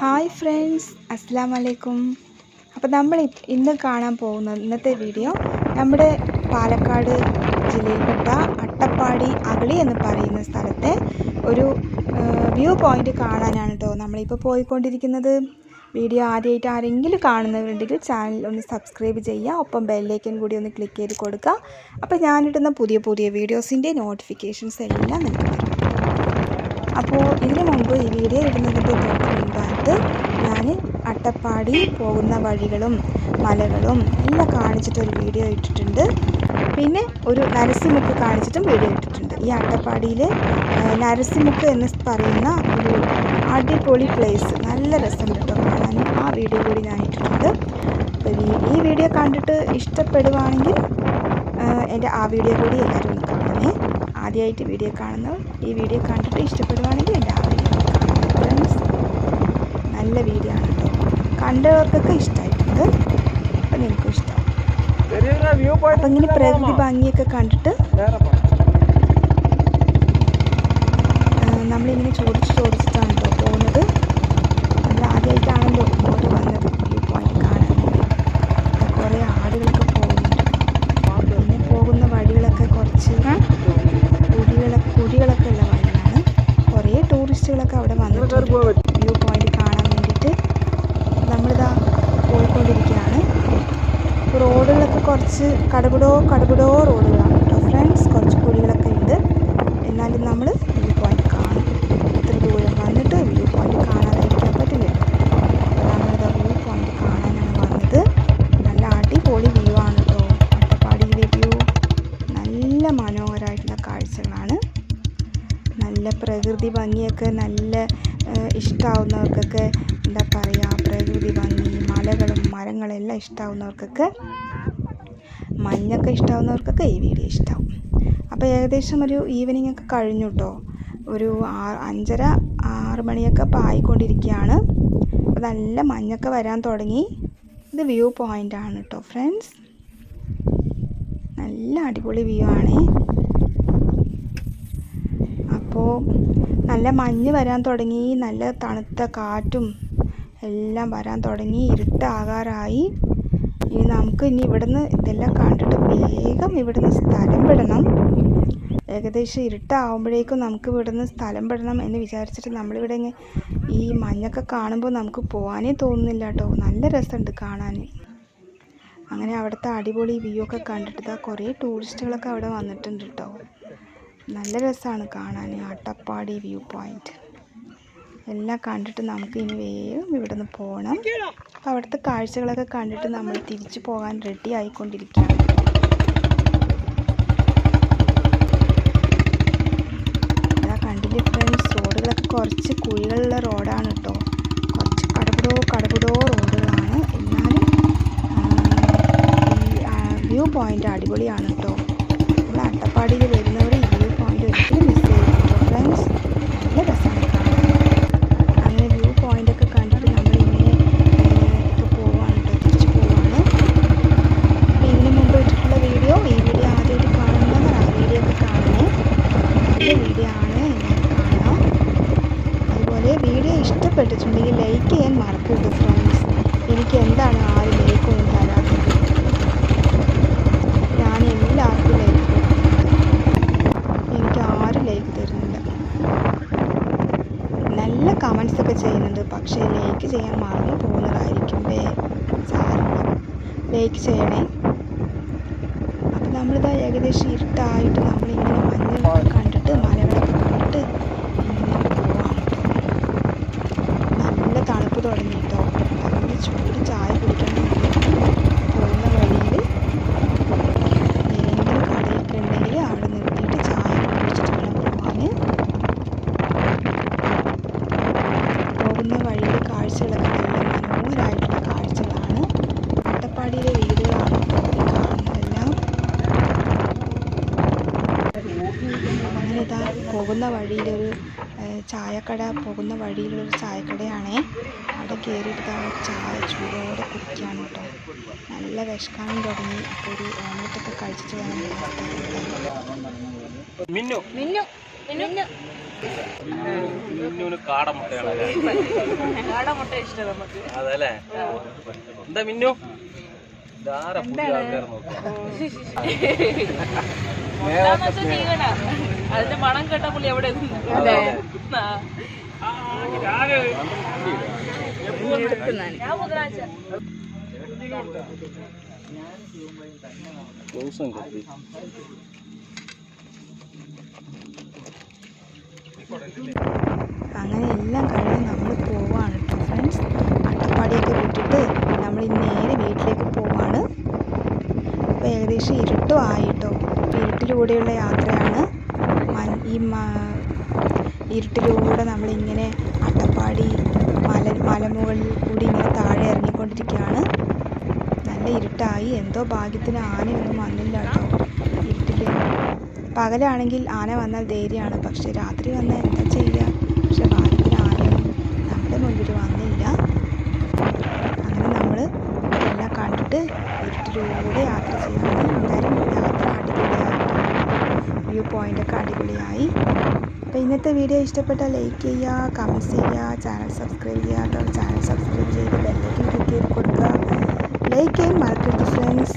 Hi friends അസ്സാം വലൈക്കും അപ്പോൾ നമ്മൾ ഇന്ന് കാണാൻ പോകുന്ന ഇന്നത്തെ വീഡിയോ നമ്മുടെ പാലക്കാട് ജില്ലയിൽപ്പെട്ട അട്ടപ്പാടി അഗളി എന്ന് പറയുന്ന സ്ഥലത്തെ ഒരു വ്യൂ പോയിന്റ് കാണാനാണ് കേട്ടോ നമ്മളിപ്പോൾ പോയിക്കൊണ്ടിരിക്കുന്നത്. വീഡിയോ ആദ്യമായിട്ട് ആരെങ്കിലും കാണുന്നവരുണ്ടെങ്കിൽ ചാനൽ ഒന്ന് സബ്സ്ക്രൈബ് ചെയ്യുക ഒപ്പം ബെല്ലൈക്കൻ കൂടി ഒന്ന് ക്ലിക്ക് ചെയ്ത് കൊടുക്കുക അപ്പോൾ ഞാനിടുന്ന പുതിയ പുതിയ വീഡിയോസിന്റെ നോട്ടിഫിക്കേഷൻസ് എല്ലാം നിങ്ങൾക്ക് അപ്പോൾ ഇതിനു മുമ്പ് ഈ വീഡിയോ ഇടുന്നതിന്റെ തൊട്ട് ഞാൻ അട്ടപ്പാടി പോകുന്ന വഴികളും മലകളും എല്ലാം കാണിച്ചിട്ടൊരു വീഡിയോ ഇട്ടിട്ടുണ്ട്. പിന്നെ ഒരു നരസിമുക്ക് കാണിച്ചിട്ടും വീഡിയോ ഇട്ടിട്ടുണ്ട്. ഈ അട്ടപ്പാടിയിൽ നരസിമുക്ക് എന്ന് പറയുന്ന ഒരു അടിപൊളി പ്ലേസ് നല്ല രസം കേട്ടോ കാണാൻ. ആ വീഡിയോ കൂടി ഞാൻ ഇട്ടിട്ടുണ്ട് അപ്പോൾ ഈ- വീഡിയോ കണ്ടിട്ട് ഇഷ്ടപ്പെടുവാണെങ്കിൽ എന്റെ ആ വീഡിയോ കൂടി എല്ലാവരും ആദ്യമായിട്ട് വീഡിയോ കാണുന്നവർ ഈ വീഡിയോ കണ്ടിട്ട് ഇഷ്ടപ്പെടുവാണെങ്കിൽ എല്ലാവരും ഫ്രണ്ട്സ് നല്ല വീഡിയോ ആണ് കേട്ടോ. കണ്ടവർക്കൊക്കെ ഇഷ്ടമായിട്ടുണ്ട് അപ്പം നിങ്ങൾക്കും ഇഷ്ടം അപ്പം ഇങ്ങനെ പ്രകൃതി ഭംഗിയൊക്കെ കണ്ടിട്ട് നമ്മളിങ്ങനെ ചോദിച്ച് ചോദിച്ചിട്ടാണ് കേട്ടോ പോകുന്നത് നമ്മൾ ആദ്യമായിട്ടാണല്ലോ ഇങ്ങോട്ട് വന്നത് വ്യൂ പോയിന്റ് കാണാൻ വേണ്ടി അപ്പോൾ കുറേ ആടുകളൊക്കെ പോകുന്നുണ്ട് പിന്നെ പോകുന്ന വഴികളൊക്കെ കുറച്ച് കുഴികളൊക്കെ കുഴികളൊക്കെ ഉള്ള വഴിയാണ് കുറേ ടൂറിസ്റ്റുകളൊക്കെ വന്നിട്ടുണ്ട് വ്യൂ പോയിന്റ് കാണാൻ വേണ്ടിയിട്ട് നമ്മളിതാ പോയിക്കൊണ്ടിരിക്കുകയാണ്. റോഡുകളൊക്കെ കുറച്ച് കടപുടോ കടപുടോ റോഡുകളാണ് കേട്ടോ. ഫ്രണ്ട്സ് കുറച്ച് കുഴികളൊക്കെ ഉണ്ട്. എന്നാലും നമ്മൾ പ്രകൃതി നല്ല ഇഷ്ടമാവുന്നവർക്കൊക്കെ എന്താ പറയുക പ്രകൃതി ഭംഗി മലകളും മരങ്ങളും എല്ലാം ഇഷ്ടമാവുന്നവർക്കൊക്കെ മഞ്ഞൊക്കെ ഇഷ്ടമാവുന്നവർക്കൊക്കെ ഈ വീഡിയോ ഇഷ്ടമാവും അപ്പോൾ ഏകദേശം ഒരു ഈവനിങ് ഒക്കെ കഴിഞ്ഞു കേട്ടോ ഒരു ആ അഞ്ചര ആറ് മണിയൊക്കെ ഇപ്പോൾ ആയിക്കൊണ്ടിരിക്കുകയാണ്. അപ്പോൾ നല്ല മഞ്ഞൊക്കെ വരാൻ തുടങ്ങി. ഇത് വ്യൂ പോയിന്റ് ആണ് കേട്ടോ ഫ്രണ്ട്സ് നല്ല അടിപൊളി വ്യൂ ആണ്. അപ്പോൾ നല്ല മഞ്ഞ് വരാൻ തുടങ്ങി നല്ല തണുത്ത കാറ്റും എല്ലാം വരാൻ തുടങ്ങി ഇരുട്ടാകാറായി ഇനി നമുക്ക് ഇനി ഇവിടുന്ന് ഇതെല്ലാം കണ്ടിട്ട് വേഗം ഇവിടുന്ന് സ്ഥലം വിടണം. ഏകദേശം ഇരുട്ടാവുമ്പോഴേക്കും നമുക്ക് ഇവിടുന്ന് സ്ഥലം വിടണം എന്ന് വിചാരിച്ചിട്ട് നമ്മളിവിടെ ഈ മഞ്ഞൊക്കെ കാണുമ്പോൾ നമുക്ക് പോകാനേ തോന്നുന്നില്ല കേട്ടോ. നല്ല രസമുണ്ട് കാണാൻ. അങ്ങനെ അവിടുത്തെ അടിപൊളി വ്യൂ ഒക്കെ കണ്ടിട്ട് കുറേ ടൂറിസ്റ്റുകളൊക്കെ അവിടെ വന്നിട്ടുണ്ട് കേട്ടോ. നല്ല രസമാണ് കാണാൻ അട്ടപ്പാടി വ്യൂ പോയിന്റ്. എല്ലാം കണ്ടിട്ട് നമുക്ക് ഇനി വേഗം ഇവിടെ നിന്ന് പോകണം അപ്പോൾ അവിടുത്തെ കാഴ്ചകളൊക്കെ കണ്ടിട്ട് നമ്മൾ തിരിച്ചു പോകാൻ റെഡി ആയിക്കൊണ്ടിരിക്കുകയാണ്. ഇതാ കണ്ടില്ലേ ഫ്രണ്ട്സ് റോഡുകളൊക്കെ കുറച്ച് കുഴികളുള്ള റോഡാണ് കേട്ടോ കുറച്ച് കടപിടോ കടപിടോ റോഡുകളാണ്. എന്നാലും ഈ വ്യൂ പോയിന്റ് അടിപൊളിയാണ് കേട്ടോ നമ്മൾ അട്ടപ്പാടിയിൽ വരുന്നവർ ഈ വ്യൂ പോയിന്റ് ഒരിക്കലും മിസ് ചെയ്യരുത് കേട്ടോ ഫ്രണ്ട്സ് നല്ല രസമാണ് അങ്ങനെ വ്യൂ പോയിന്റ് ഒക്കെ കണ്ടിട്ട് നമ്മളിങ്ങനെ ഇപ്പോൾ പോവാണ് കേട്ടോ തിരിച്ചു പോവാണ്. അപ്പോൾ ഇതിന് മുമ്പ് ഇട്ടിട്ടുള്ള വീഡിയോ ഈ വീഡിയോ ആദ്യമായിട്ട് കാണുമ്പോൾ ആ വീഡിയോ ഒക്കെ കാണണേ. നല്ല വീഡിയോ ആണ് കാണാം അതുപോലെ വീഡിയോ ഇഷ്ടപ്പെട്ടിട്ടുണ്ടെങ്കിൽ ലൈക്ക് ചെയ്യാൻ മറക്കരുത് ഫ്രണ്ട്സ് എനിക്ക് എന്താണ് ആരും ലൈക്കൊന്നും തരാത്തത്? ഞാൻ എല്ലാവർക്കും ലൈക്ക് എനിക്ക് ആരും ലൈക്ക് തരുന്നില്ല നല്ല കമൻസ് ഒക്കെ ചെയ്യുന്നുണ്ട്. പക്ഷേ ലൈക്ക് ചെയ്യാൻ മറന്നു പോകുന്നതായിരിക്കും സാരമില്ല. ലൈക്ക് ചെയ്യണേ. അപ്പം നമ്മളിതാ ഏകദേശം ഇരുട്ടായിട്ട് നമ്മളിങ്ങനെ മഞ്ഞൊക്കെ കണ്ടിട്ട് മലകളൊക്കെ കണ്ടിട്ട് ഇങ്ങനെ പോവാണ് നല്ല തണുപ്പ് തുടങ്ങി കേട്ടോ അതുകൊണ്ട് ചൂട് ചായ കുടിക്കണം പോകുന്ന വഴിയിൽ ഏതെങ്കിലും കടയൊക്കെ ഉണ്ടെങ്കിൽ അവിടെ നിർത്തിയിട്ട് ചായ കുടിച്ചിട്ട് വേണം പോകാൻ പോകുന്ന വഴിയിൽ കാഴ്ചകളൊക്കെ നല്ല മനോഹരമായിട്ടുള്ള കാഴ്ചകളാണ് അട്ടപ്പാടിയിലെ വീടുകളാണ് ഇപ്പോൾ ഈ കാണുന്നതെല്ലാം അങ്ങനെ ഇതാ പോകുന്ന വഴിയിലൊരു ഏഹ്, ചായക്കട പോകുന്ന വഴിയിലൊരു ചായക്കടയാണേ. അവിടെ കയറിയിട്ട് ഇതാ ചായ ചൂടോടെ കുടിക്കാൻ കേട്ടോ. നല്ല വിഷക്കാനും തുടങ്ങി. അപ്പോൾ ഒരു ഓംലെറ്റൊക്കെ കഴിച്ചിട്ട് വേണം ഇവിടെ എത്താൻ. മിന്നു. മിന്നു. മിന്നു. അതല്ലേ? എന്താ മിന്നു? പുതിയ ആൾക്കാർ ജീവനാ അതിന്റെ മണം കേട്ട പുള്ളി എവിടെ. ഞാൻ ബുധനാഴ്ച. അങ്ങനെ എല്ലാം കഴിഞ്ഞ് നമ്മൾ പോവാണ് കേട്ടോ ഫ്രണ്ട്സ് അട്ടപ്പാടിയൊക്കെ വിട്ടിട്ട് നമ്മൾ നേരെ വീട്ടിലേക്ക് പോവാണ്. അപ്പോൾ ഏകദേശം ഇരുട്ടും ആയിട്ടോ ഇരുട്ടിലൂടെയുള്ള യാത്രയാണ്. ഈ ഇരുട്ടിലൂടെ നമ്മളിങ്ങനെ അട്ടപ്പാടി മല മലമുകളിൽ കൂടി ഇങ്ങനെ താഴെ ഇറങ്ങിക്കൊണ്ടിരിക്കുകയാണ്. നല്ല ഇരുട്ടായി. എന്തോ ഭാഗ്യത്തിന് ആനയൊന്നും വന്നില്ല കേട്ടോ. ഇരുട്ടിൽ പകലാണെങ്കിൽ ആന വന്നാൽ ധൈര്യമാണ്. പക്ഷേ രാത്രി വന്നാൽ എന്താ ചെയ്യുക പക്ഷെ ഭാഗ്യത്തിന് ആനയൊന്നും നമ്മുടെ മുൻപിൽ വന്നില്ല അങ്ങനെ നമ്മൾ എല്ലാം കണ്ടിട്ട് ഇരുട്ടിലൂടെ യാത്ര ചെയ്യാണ് എന്തായാലും യാത്ര അടിപൊളിയായി വ്യൂ പോയിന്റൊക്കെ അടിപൊളിയായി. അപ്പോൾ ഇന്നത്തെ വീഡിയോ ഇഷ്ടപ്പെട്ടാൽ ലൈക്ക് ചെയ്യുക കമന്റ്സ് ചെയ്യുക ചാനൽ സബ്സ്ക്രൈബ് കേട്ടോ ചാനൽ സബ്സ്ക്രൈബ് ചെയ്ത് ബെല്ലൈക്കൻ ക്ലിക്ക് ചെയ്ത് കൊടുക്കുക. ലൈക്ക് ചെയ്യാൻ മറക്കരുത് ഫ്രണ്ട്സ്